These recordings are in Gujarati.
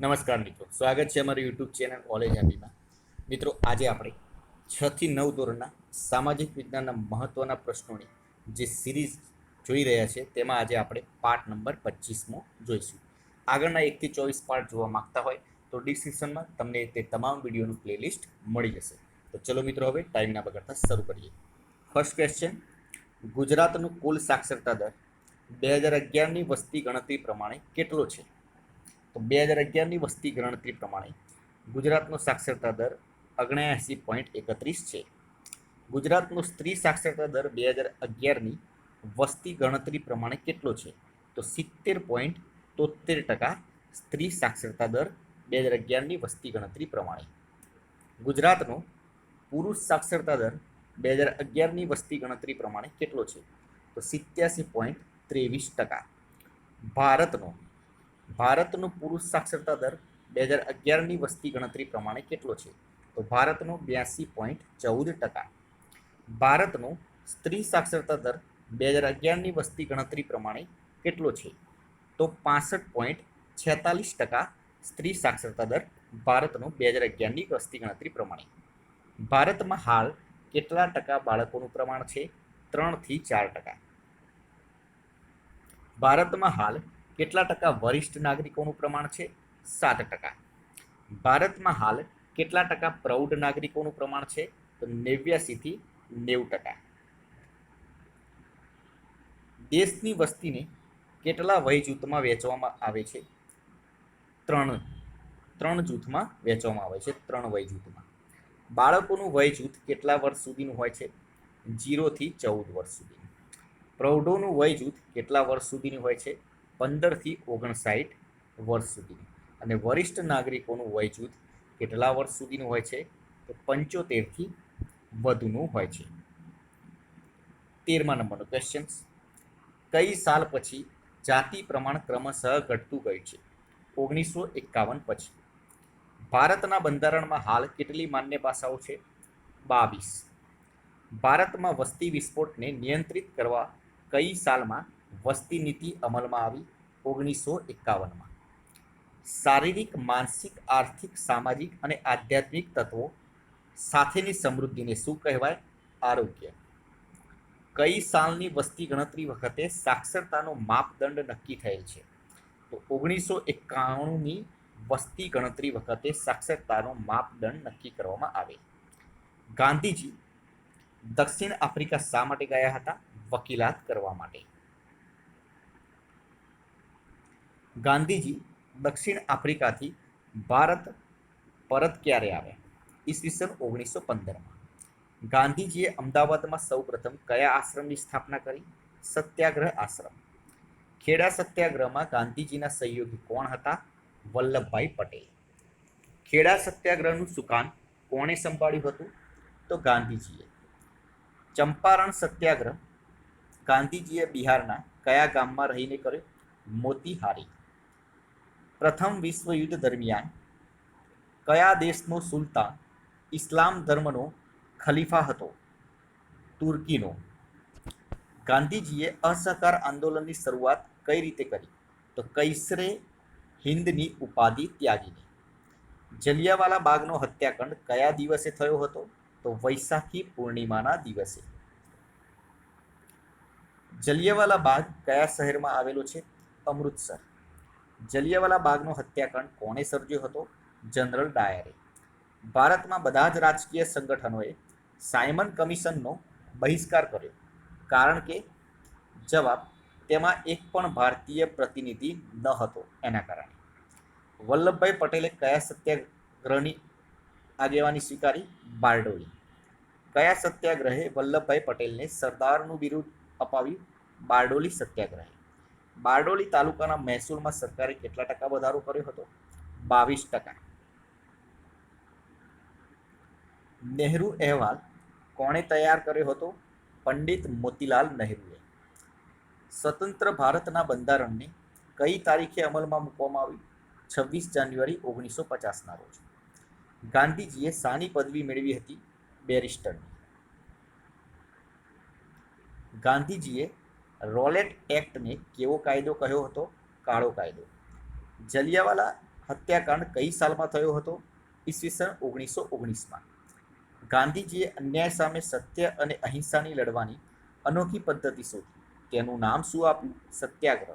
નમસ્કાર મિત્રો. સ્વાગત છે અમારી યુટ્યુબ ચેનલ કોલેજ હેપીમાં મિત્રો, આજે આપણે છ થી નવ ધોરણના સામાજિક વિજ્ઞાનના મહત્ત્વના પ્રશ્નોની જે સિરીઝ જોઈ રહ્યા છે, તેમાં આજે આપણે પાર્ટ નંબર પચીસમો જોઈશું. આગળના એકથી ચોવીસ પાર્ટ જોવા માંગતા હોય તો ડિસ્ક્રિપ્શનમાં તમને તે તમામ વિડીયોનું પ્લેલિસ્ટ મળી જશે. તો ચલો મિત્રો, હવે ટાઈમના બગાડતા શરૂ કરીએ. ફર્સ્ટ ક્વેશ્ચન ગુજરાતનું કુલ સાક્ષરતા દર બે હજાર અગિયારની વસ્તી ગણતરી પ્રમાણે કેટલો છે? તો બે હજાર અગિયારની વસ્તી ગણતરી પ્રમાણે ગુજરાતનો સાક્ષરતા દર ઓગણ્યાસી પોઈન્ટ એકત્રીસ છે. ગુજરાતનો સ્ત્રી સાક્ષરતા દર બે હજાર અગિયારની વસ્તી ગણતરી પ્રમાણે કેટલો છે? તો સિત્તેર પોઈન્ટ તોતેર ટકા સ્ત્રી સાક્ષરતા દર બે હજાર અગિયારની વસ્તી ગણતરી પ્રમાણે. ગુજરાતનો પુરુષ સાક્ષરતા દર બે હજાર અગિયારની વસ્તી ગણતરી પ્રમાણે કેટલો છે? તો સિત્યાસી પોઈન્ટ ત્રેવીસ ટકા. ભારતનો ભારતનો પુરુષ સાક્ષરતા દર બે હજાર અગિયારની વસ્તી ગણતરી પ્રમાણે કેટલો છે? તો ભારતનો બ્યાસી પોઈન્ટ ચૌદ ટકા. ભારતનો સ્ત્રી સાક્ષરતા દર બે હજાર અગિયારની વસ્તી ગણતરી પ્રમાણે કેટલો છે? તો પાસઠ પોઈન્ટ છેતાલીસ ટકા સ્ત્રી સાક્ષરતા દર ભારતનો બે હજાર અગિયારની વસ્તી ગણતરી પ્રમાણે. ભારતમાં હાલ કેટલા ટકા બાળકોનું પ્રમાણ છે? ત્રણથી ચાર ટકા. ભારતમાં હાલ કેટલા ટકા વરિષ્ઠ નાગરિકોનું પ્રમાણ છે? સાત ટકા. ભારતમાં હાલ કેટલા ટકા પ્રૌઢ નાગરિકોનું પ્રમાણ છે? તો નેવ્યાસીથી નેવું ટકા. દેશની વસ્તીને કેટલા વય જૂથમાં વેચવામાં આવે છે? ત્રણ ત્રણ જૂથમાં વેચવામાં આવે છે, ત્રણ વય જૂથમાં. બાળકોનું વય જૂથ કેટલા વર્ષ સુધીનું હોય છે? જીરોથી ચૌદ વર્ષ સુધી. પ્રૌઢોનું વય જૂથ કેટલા વર્ષ સુધીનું હોય છે? પંદરથી ઓગણસાઠ વર્ષ સુધીની. અને વરિષ્ઠ નાગરિકોનું વય જૂથ કેટલા વર્ષ સુધીનું હોય છે? તો પંચોતેરથી વધુનું હોય છે. તેરમા નંબરનો ક્વેશ્ચન્સ કઈ સાલ પછી જાતિ પ્રમાણ ક્રમશઃ ઘટતું ગયું છે? ઓગણીસો એકાવન પછી. ભારતના બંધારણમાં હાલ કેટલી માન્ય ભાષાઓ છે? બાવીસ. ભારતમાં વસ્તી વિસ્ફોટને નિયંત્રિત કરવા કઈ સાલમાં વસ્તી નીતિ અમલમાં આવી ઓગણીસો એકાવનમાં. શારીરિક, માનસિક, આર્થિક, સામાજિક અને આધ્યાત્મિક તત્વો સાથેની સમૃદ્ધિને શું કહેવાય? આરોગ્ય. કઈ સાલની વસ્તી ગણતરી વખતે સાક્ષરતાનો માપદંડ નક્કી થયેલ છે? તો ઓગણીસો એકાણુંની વસ્તી ગણતરી વખતે સાક્ષરતાનો માપદંડ નક્કી કરવામાં આવે. ગાંધીજી દક્ષિણ આફ્રિકા શા માટે ગયા હતા? વકીલાત કરવા માટે. ગાંધીજી દક્ષિણ આફ્રિકાથી ભારત પરત ક્યારે આવ્યા? ઈસવીસન ઓગણીસો પંદરમાં. ગાંધીજીએ અમદાવાદમાં સૌપ્રથમ કયા આશ્રમની સ્થાપના કરી? સત્યાગ્રહ આશ્રમ. ખેડા સત્યાગ્રહમાં ગાંધીજીના સહયોગી કોણ હતા? વલ્લભભાઈ પટેલ. ખેડા સત્યાગ્રહનું સુકાન કોણે સંભાળ્યું હતું? તો ગાંધીજીએ. ચંપારણ સત્યાગ્રહ ગાંધીજીએ બિહારના કયા ગામમાં રહીને કર્યો? મોતીહારી. પ્રથમ વિશ્વયુદ્ધ દરમિયાન કયા દેશનો સુલતાન ઇસ્લામ ધર્મનો ખલીફા હતો? તુર્કીનો. ગાંધીજીએ અસહકાર આંદોલનની શરૂઆત કઈ રીતે કરી? તો કૈસરે હિન્દની ઉપાધિ ત્યાગીને જલિયાવાલા બાગનો હત્યાકાંડ કયા દિવસે થયો હતો? તો વૈશાખી પૂર્ણિમાના દિવસે. જલિયાવાલા બાગ કયા શહેરમાં આવેલો છે? અમૃતસર. જલિયાવાલા બાગનો હત્યાકાંડ કોણે સર્જ્યો હતો? જનરલ ડાયરે. ભારતમાં બધા જ રાજકીય સંગઠનોએ સાયમન કમિશનનો બહિષ્કાર કર્યો. કારણ કે, જવાબ, તેમાં એક પણ ભારતીય પ્રતિનિધિ ન હતો એના કારણે. વલ્લભભાઈ પટેલે કયા સત્યાગ્રહની આગેવાની સ્વીકારી? બારડોલી. કયા સત્યાગ્રહે વલ્લભભાઈ પટેલને સરદારનું બિરુદ અપાવ્યું? બારડોલી સત્યાગ્રહે. બારડોલી તાલુકાના મહેસૂલમાં સરકારે કેટલા ટકા વધારો કર્યો હતો? બાવીસ ટકા. નહેરુ અહેવાલ કોણે તૈયાર કર્યો હતો? પંડિત મોતીલાલ નહેરુએ. સ્વતંત્ર ભારતના બંધારણને કઈ તારીખે અમલમાં મૂકવામાં આવ્યું છવ્વીસ જાન્યુઆરી ઓગણીસો પચાસના રોજ. ગાંધીજીએ સાની પદવી મેળવી હતી બેરિસ્ટરની. ગાંધીજીએ રોલેટ એક્ટને કેવો કાયદો કહ્યો હતો? કાળો કાયદો. જલિયાવાલા હત્યાકાંડ કઈ સાલમાં થયો હતો? ઈસવીસન ઓગણીસો ઓગણીસમાં. ગાંધીજીએ અન્યાય સામે સત્ય અને અહિંસાની લડવાની અનોખી પદ્ધતિ શોધી. તેનું નામ શું આપ્યું? સત્યાગ્રહ.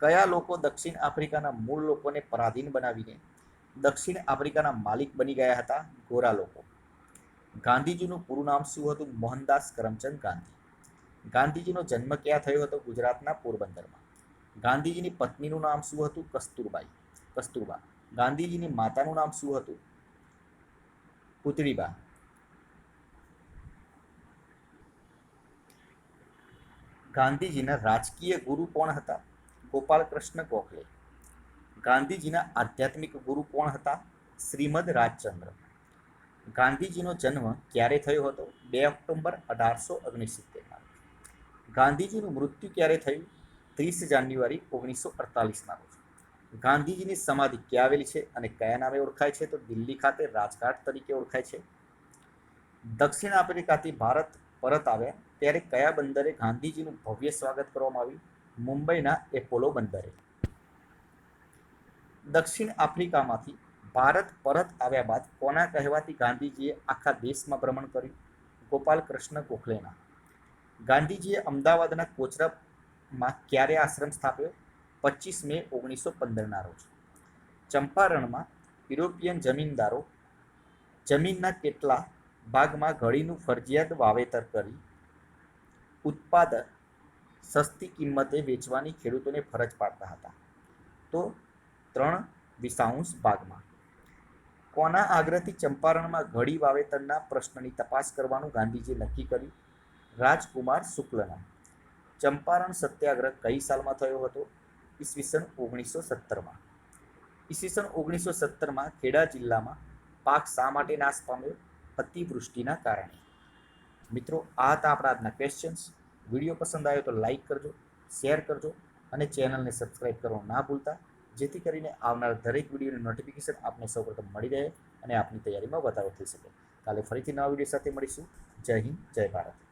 કયા લોકો દક્ષિણ આફ્રિકાના મૂળ લોકોને પરાધીન બનાવીને દક્ષિણ આફ્રિકાના માલિક બની ગયા હતા? ગોરા લોકો. ગાંધીજીનું પૂરું નામ શું હતું? મોહનદાસ કરમચંદ ગાંધી. ગાંધીજીનો જન્મ ક્યાં થયો હતો ગુજરાતના પોરબંદરમાં? ગાંધીજીની પત્નીનું નામ શું હતું? કસ્તુરબાઈ. કસ્તુરબા. ગાંધીજીની માતાનું નામ શું હતું? પુતળીબા. ગાંધીજીના રાજકીય ગુરુ કોણ હતા? ગોપાલકૃષ્ણ ગોખલે. ગાંધીજીના આધ્યાત્મિક ગુરુ કોણ હતા? શ્રીમદ રાજચંદ્ર. ગાંધીજીનો જન્મ ક્યારે થયો હતો? બે ઓક્ટોબર અઢારસો ઓગણસિત્તેરમાં. ગાંધીજીનું મૃત્યુ ક્યારે થયું? ત્રીસ જાન્યુઆરી ઓગણીસો અડતાલીસના રોજ. ગાંધીજીની સમાધિ ક્યાં આવેલી છે અને કયા નામે ઓળખાય છે? તો દિલ્હી ખાતે રાજઘાટ તરીકે ઓળખાય છે. દક્ષિણ આફ્રિકાથી ભારત પરત આવ્યા ત્યારે કયા બંદરે ગાંધીજીનું ભવ્ય સ્વાગત કરવામાં આવ્યું? મુંબઈના એપોલો બંદરે. દક્ષિણ આફ્રિકામાંથી ભારત પરત આવ્યા બાદ કોના કહેવાથી ગાંધીજીએ આખા દેશમાં ભ્રમણ કર્યું? ગોપાલ કૃષ્ણ ગોખલેના. ગાંધીજીએ અમદાવાદના કોચરબમાં ક્યારે આશ્રમ સ્થાપ્યો? પચીસ મે ઓગણીસો પંદરના રોજ. ચંપારણમાં યુરોપિયન જમીનદારો જમીનના કેટલા ભાગમાં ઘડીનું ફરજિયાત વાવેતર કરી ઉત્પાદન સસ્તી કિંમતે વેચવાની ખેડૂતોને ફરજ પાડતા હતા? તો ત્રણ વિસાઉન્સ ભાગમાં. કોના આગ્રહથી ચંપારણમાં ઘડી વાવેતરના પ્રશ્નની તપાસ કરવાનું ગાંધીજીએ નક્કી કર્યું? રાજકુમાર શુક્લના. ચંપારણ સત્યાગ્રહ કઈ સાલમાં થયો હતો? ઈસવીસન ઓગણીસો સત્તરમાં. ઈસવીસન ઓગણીસો સત્તરમાં ખેડા જિલ્લામાં પાક શા માટે નાશ પામ્યો? અતિવૃષ્ટિના કારણે. મિત્રો, આ હતા આપણા આજના ક્વેશ્ચન્સ વીડિયો પસંદ આવ્યો તો લાઈક કરજો શેર કરજો અને ચેનલને સબસ્ક્રાઈબ કરવાનું ના ભૂલતા, જેથી કરીને આવનાર દરેક વિડીયોની નોટિફિકેશન આપને સૌપ્રથમ મળી રહે અને આપની તૈયારીમાં વધારો થઈ શકે. કાલે ફરીથી નવા વીડિયો સાથે મળીશું. જય હિન્દ, જય ભારત.